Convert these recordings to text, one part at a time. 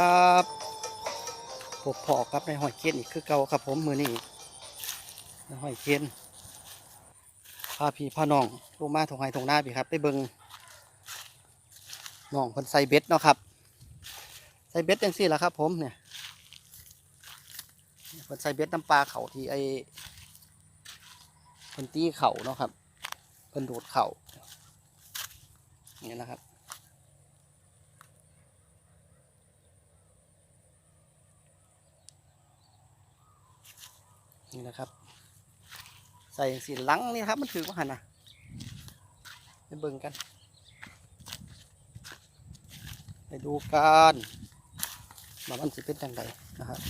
ครับผมพอครับในหอยเคนอีกคือเก่าครับ ผมมือนี้ในหอยเคนพาพี่พาน้องลงมาถงไห้ถงหน้าพี่ครับ ไปเบิงน้องคนใส่เบ็ดเนาะครับ ใส่เบ็ดจังสี่แหละครับ ผมเนี่ยคนใส่เบ็ดน้ำปลาเขาที่ไอคนตีเข่าเนาะครับเพิ่นโดดเข่านี่ยนะครับ นี่นะครับ ใส่สีหลังนี่ครับ มันถือว่าหันนะไปเบิ่งกัน ไปดูกันว่ามันสิเป็นยังไงนะครับ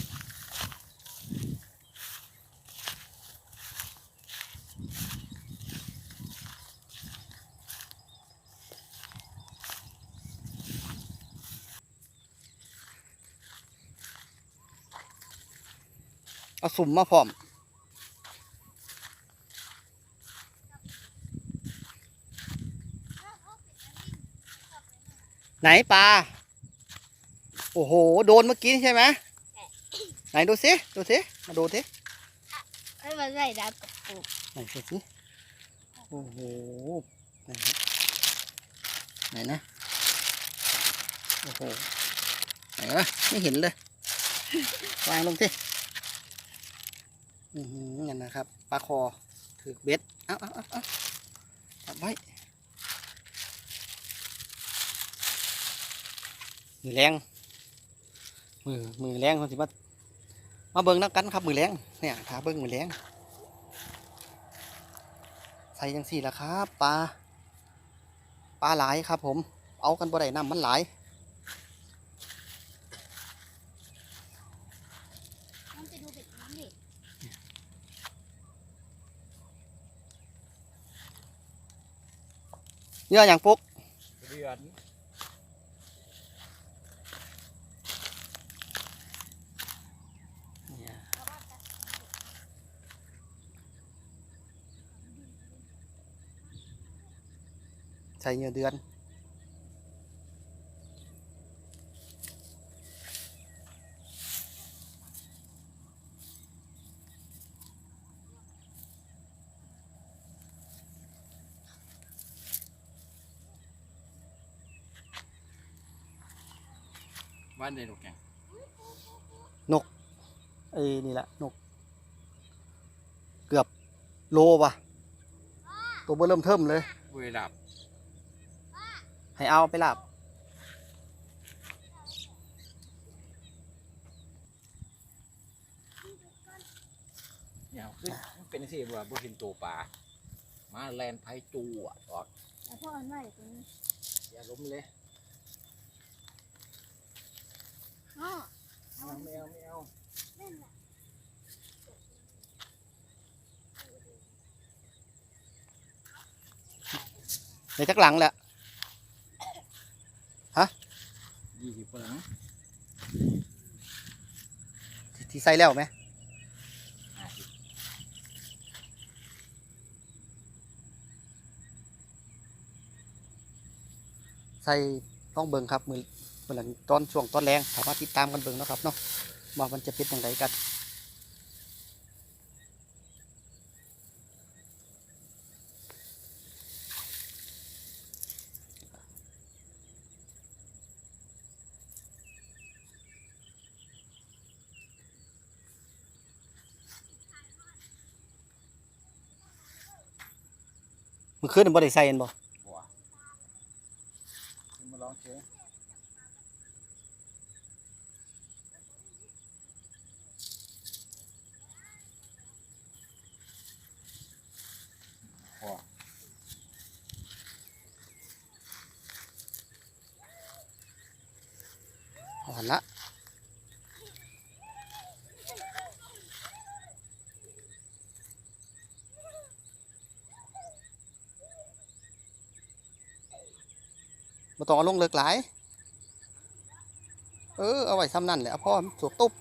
เอาสุ่มมาพร้อม ไหนปลา โอ้โห โดนเมื่อกี้ใช่ไหมไหนดูสิ ดูสิ มาดูสิไม่มาใส่ดาวกับปูไหนดูสิ โอ้โหไหนไหนนะ โอ้โห ไหนวะไม่เห็นเลย วางลงสิอือหือนั่นนะครับ ปลาคอถือเบ็ด เอาเอาเอาเอาจับไว้ มือแรงมือมือแรงคนสิมามาเบิ่งนักกันครับมือแรงเนี่ยขาเบิ่งมือแรงใส่ยังสี่ละครับปลาปลาหลายครับ ผม เอากันบ่ได้น้ำมันหลายมันไปดูเบ็ดน้ำดิเยอะอย่างปุ๊กเดือน ใส่เงินเดือนบ้านเดนกแกงเอ้ยนี่แหละนก เกือบโลป่ะ ตัวเบอร์เริ่มเทิมเลยเวลาบ ให้เอาไปลาบเนี่ยคือมันเป็นสิว่าบ่เห็นตัวปลามาแลนไผจูอะออกแต่พ่อมันไม่ตรงนี้อย่าล้มเลยอ๋อไม่เอาไม่เอาไม่เอาเล่นแหละในจักหลังแหละ ยี่สิบฝรั่งที่ที่ใส่แล้วไหมใส่ต้องเบิ่งครับมือเมื่อหลังตอนช่วงตอนแรงสามารถติดตามกันเบิ่งนะครับเนาะว่ามันจะเป็นอย่างไรกัน มือคืนนบ่ได้ใส่เห็นบ่ บัวขึ้นมาลองเชยพอ อ่อนละ มาต้องเอาลงเลิกหลาย เออ เอาไว้ซ้ำนั่นแหละพ่อสวกตุ๊บ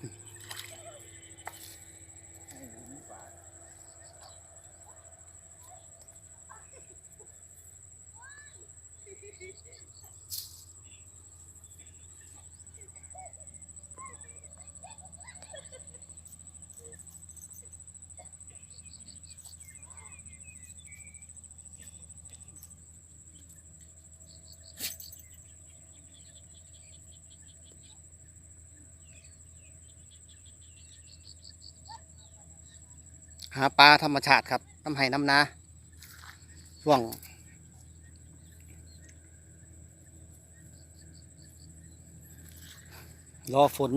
าปลาธรรมชาติครับ น้ำไห้น้ำนาช่วง รอฝน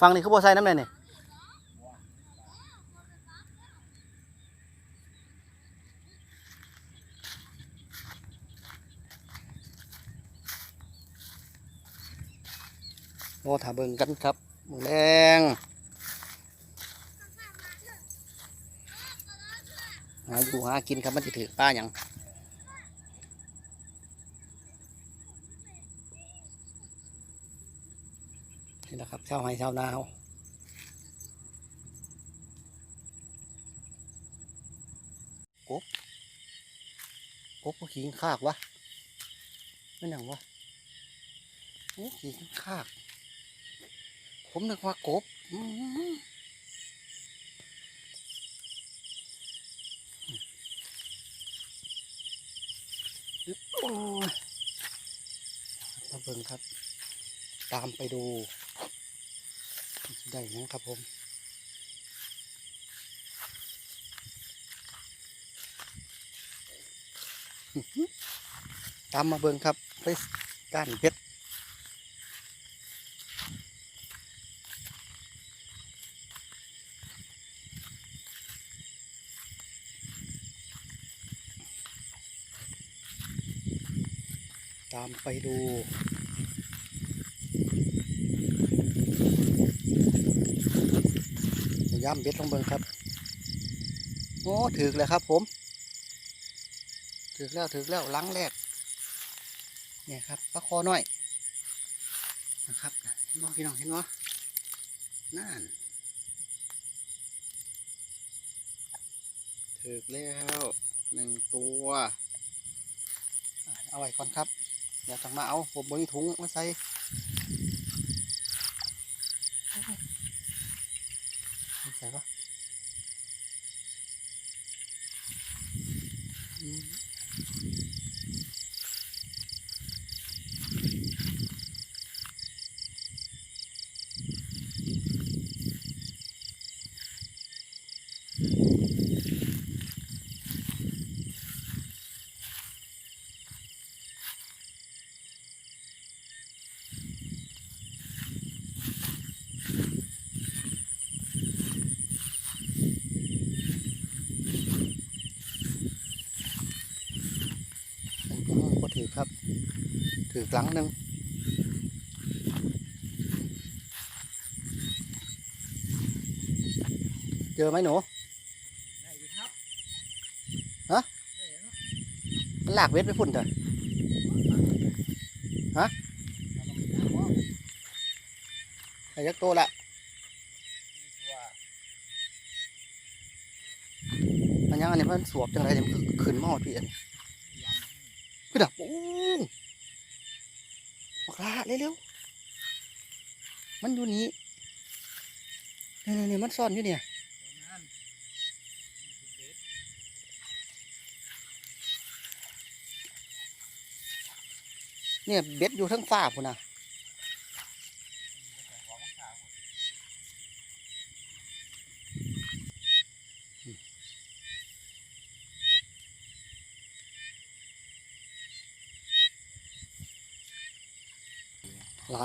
ฟังนี่เขาบอใส่น้ำเลย นี่โอ้ถาเบิงกันครับมือแรงหาอยู่หากินครับมันจะถือป้าอย่างนี่แหละครับเช้าให้เช้านาเอากบกบก็ขิงคากวะไม่นหยังวะโอ้ขิงคาก ผมนึกว่ากบอืมโอ้ยมาเบิ่งครับ ตามไปดูได้หยังครับผมตามมาเบิ่งครับไปก้านเพชร ตามไปดูย่ำเบ็ดลงเบิงครับ โอ้ถึกแล้วครับผม ถึกแล้วถึกแล้วลังแรก เนี่ยครับปลาคอน้อย นะครับเห็นบ่พี่น้องเห็นบ่นั่นถึกแล้วหนึ่งตัว เอาไว้ก่อนครับ เดี๋ยวจังมาเอาผมบริถุงมาใส่ใส่ปะ ครับ ถือครั้งหนึ่งเจอไหมหนูได้อยู่ครับมันหลากเวทไปพุ่นเถอะไอ้ยักษ์โตละมันยังอันนี้มันสวบจังไรเนี่ยมันขึ้นมาหอดพี่อันคือ ดับโอ้บักลาเร็วๆมันอยู่นี่นี่นี่มันซ่อนอยู่เนี่ยเนี่ยเบ็ดอยู่ทั้งฝ้าพุ่นนะ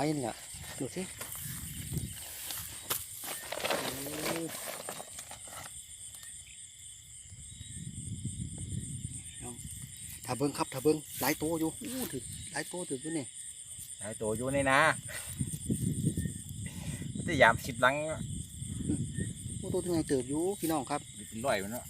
หลายเนี่ยดูสิเอาถ้าเบิ้งครับถ้าเบิ้งหลายตัวอยู่อู้ถึงหลายตัวถึงอยู่นี่ไอ้ตัวอยู่ในนามันจะยามสิบหลังโอ้ตัวที่ไงเติบอยู่พี่น้องครับเป็นร้อยมันเนาะ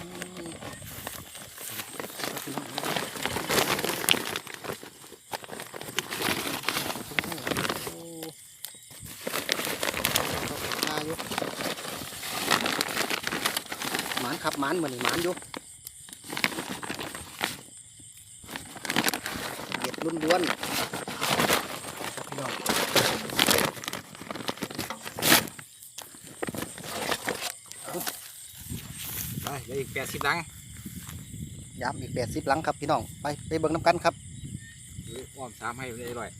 อืมพี่น้องโอ้ตาอยู่หมาน ครับหมานเหมือนหมานอยู่เด็ดล้วนล้วนๆครับพี่น้องเหลืออีกแปดสิบลังย้ำอีกแปดสิบหลังครับพี่น้องไปไปเบิ่งน้ำกันครับหรืออ้อมสามให้เลยอร่อย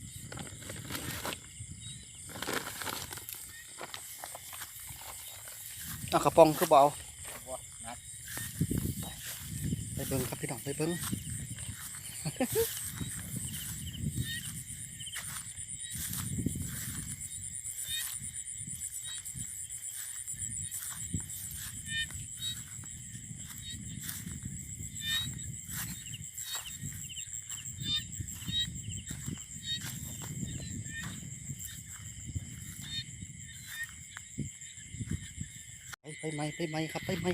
เอากระป๋องคือเบเอานะ ไปเบิ่งครับพี่น้องไปเบิ่งไปไปไหมไปไหมครับไปไหม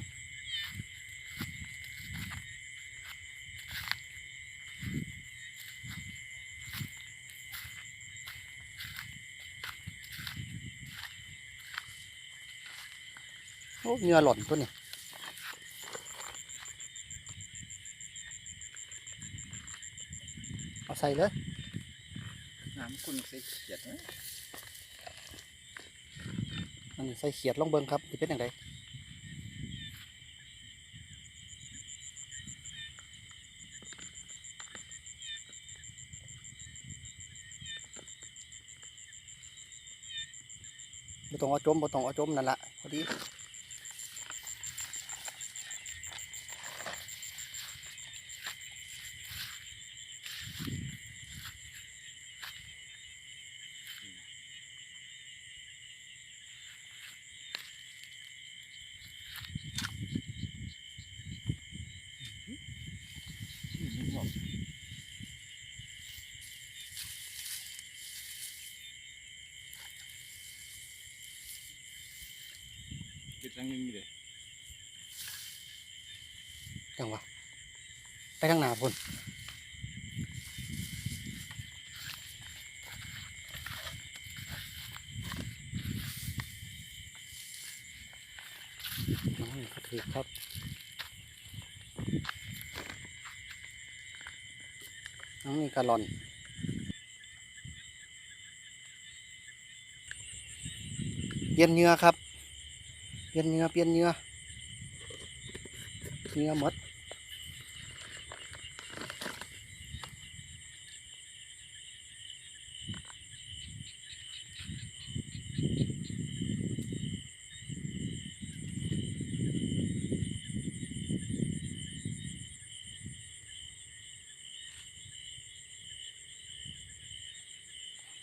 โอ้เหงื่อหล่นตัวนี้เอาใส่เลยน้ำคุณใส่เกียดนะอันนี้ใส่เขียดลองเบิ่งครับจะเป็นยังไงบ่ต้องเอาจมบ่ต้องเอาจมนั่นละพอดี เกียดลังหนึงนี่เลย จังหวะ ไปทางหน้าพุ่นน้องนี่ก็ถือครับน้องนี่กะลอนเปลี่ยนเหงื่อครับ เปลี่ยนเหงื่อเปลี่ยนเหงื่อเหงื่อมด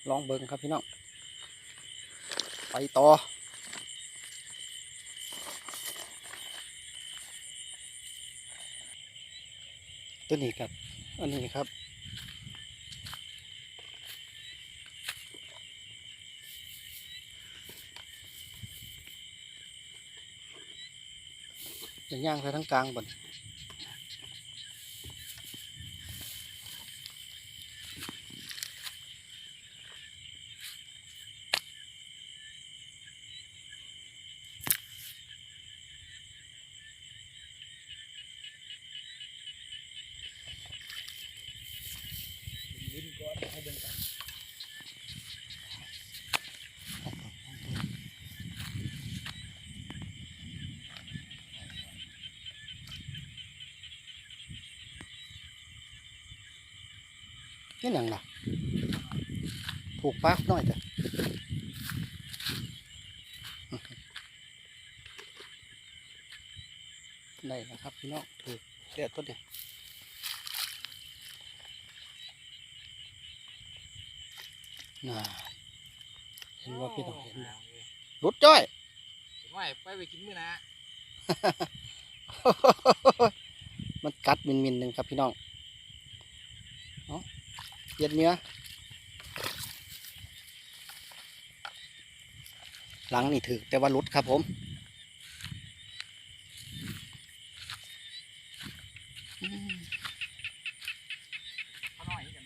ลองเบิ่งครับพี่น้อง ไปต่อ ตัวนี้ครับ อันนี้ครับจะย่างไปทั้งกลางบน นี่หนังล่ะถูกปากน้อยจ้ะได้นะครับพี่น้องถูกเสียต้นเดียวน่าเห็นว่าพี่น้องเห็นบ่รุดจ้อยไม่ไปไปกินมื้อนะ มันกัดมินมินๆหนึ่งครับพี่น้องเอา เปลี่ยนเนื้อ หลังนี่ถือแต่ว่ารุดครับผมอืมเขาน้อยกัน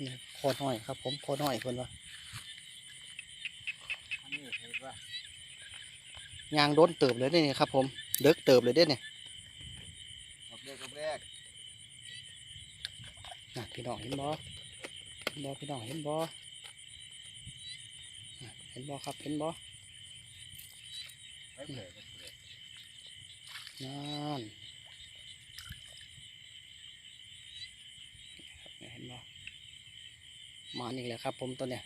นี่คอน้อยครับผมคอน้อยคนว่าอันนี้เห็นว่ายางโดนเติบเลยเด้นี่ครับผมเลิกเติบเลยเด้เนี่ย รอบแรกรอบแรก นะ พี่น้องเห็นบ่เห็นบ่พี่น้องเห็นบ่เห็นบ่ครับเห็นบ่ไปเผลอนั่นเห็นบ่มาอีกแล้วครับผมตัวเนี้ย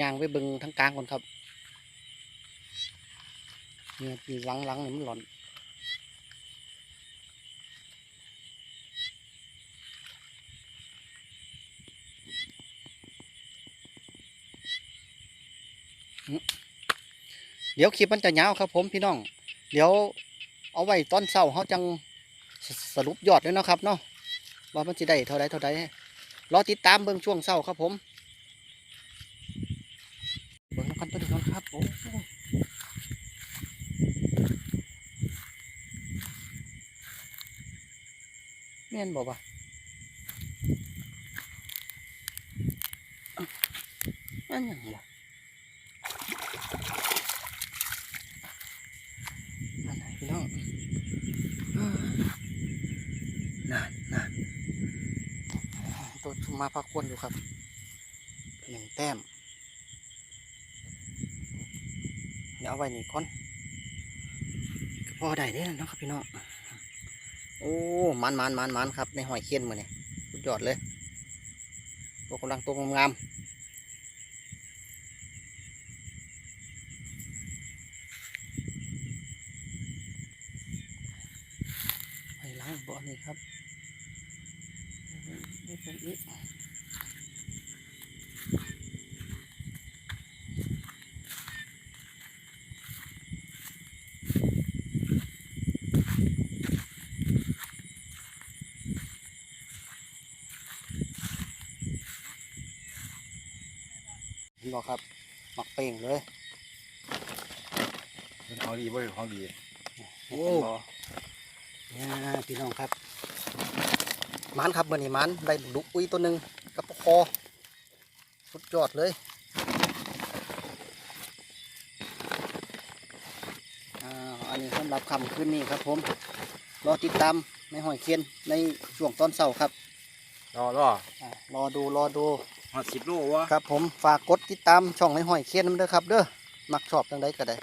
ยางไปเบึงทั้งกลางก่อนครับ เนี่ยหลังหลังๆนี่มันหล่นเดี๋ยวคลิปมันจะยาวครับผมพี่น้อง เดี๋ยวเอาไว้ตอนเช้าเขาจังสสรุปยอดเลยเนาะครับเนาะว่ามันจะได้เท่าไรเท่าไรรอติดตามเบิ่งช่วงเช้าครับผม เบิ่งนำกันตัวนี้ก่อนครับโอ้โหแม่นบอกว่าอันยังล่ะอันไหนพี่น้องอ่านั่นนั่นตัวมาพักควนอยู่ครับหนึ่งแต้มเดี๋ยวเอาไว้นี่ก่อนพอได้เด้นะครับพี่น้อง อ้มันมันมันมันครับในหอยเคียนมาเนี่ยสุดยอดเลย ตัวกำลังตัวงามๆไปล้างบ่อนี่ครับนี่เป็นอีก เห็นบ่ครับหมักเป่งเลยเป็นของดีบ่เป็นของดีโอ้เนี่ยพี่น้องครับมันครับมื่อนี้มันได้ดุกอุ้ยตัวหนึ่งกับปลาคอสุดยอดเลยอ่าอันนี้สำหรับคำคืนนี้ครับผมรอติดตามในหอยเคียนในช่วงตอนเช้าครับ รอรออ่ารอดูรอดู หอดสิบโลวะครับผมฝากกดติดตามช่องในหอยเคียนนำเด้อครับ เด้อมักชอบจังไดก็ได้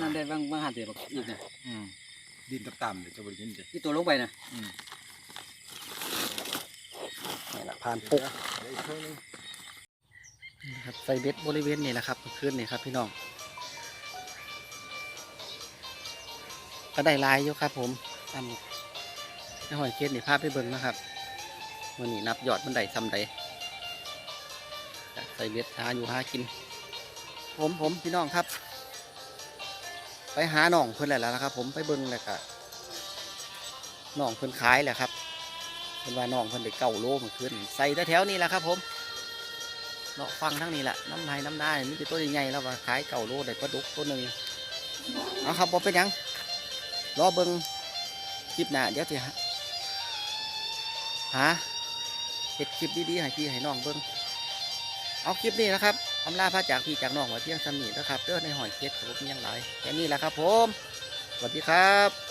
นั่นได้บางบางหันเดียวบอกอีกนะอืมดินต่ำๆเดี๋ยวจะบริยินเด้ที่ตัวลงไปนะอืมนี่แหละผ่านปุกเดี๋ยวอีกเท่านึงนะครับใส่เบ็ดบริเวณนี้แหละครับคืนนี่ครับพี่น้องก็ได้ลายอยู่ครับ ผมตามในหอยเคียนนี่ภาพไปเบิ่งนะครับวันนี้นับยอดมันได้ซ้ำใดก็ ใส่เบ็ดหาอยู่หากิน ผมผมพี่น้องครับ ไปหาหน่องเพื่อนแหละนะครับ ผมไปเบิ่งแล้วก็หน่องเพื่อนขายแหละครับเพื่อนว่าน่องเพื่อนได้เก่าโลเมื่อคืนใส่แถวๆนี้แหละครับ ผมเลาะฟังทั้งนี้แหละน้ำไห้น้ำได้นี่เป็นตัวใหญ่ๆแล้วว่าขายเก่าโลได้ปลาดุกตัวหนึ่งเอาครับบ่เป็นยังรอเบิ่งคลิปหน้าเดี๋ยวสิหาหาเห็ดคลิปดีๆให้พี่ให้น้องเบิ่ง เอาคลิปนี้นะครับอำลาพระจากพี่จากน้องไว้เพียงสำนีนะครับเด้อในหอยเคสผมยังหลายแค่นี้แหละครับผม สวัสดีครับ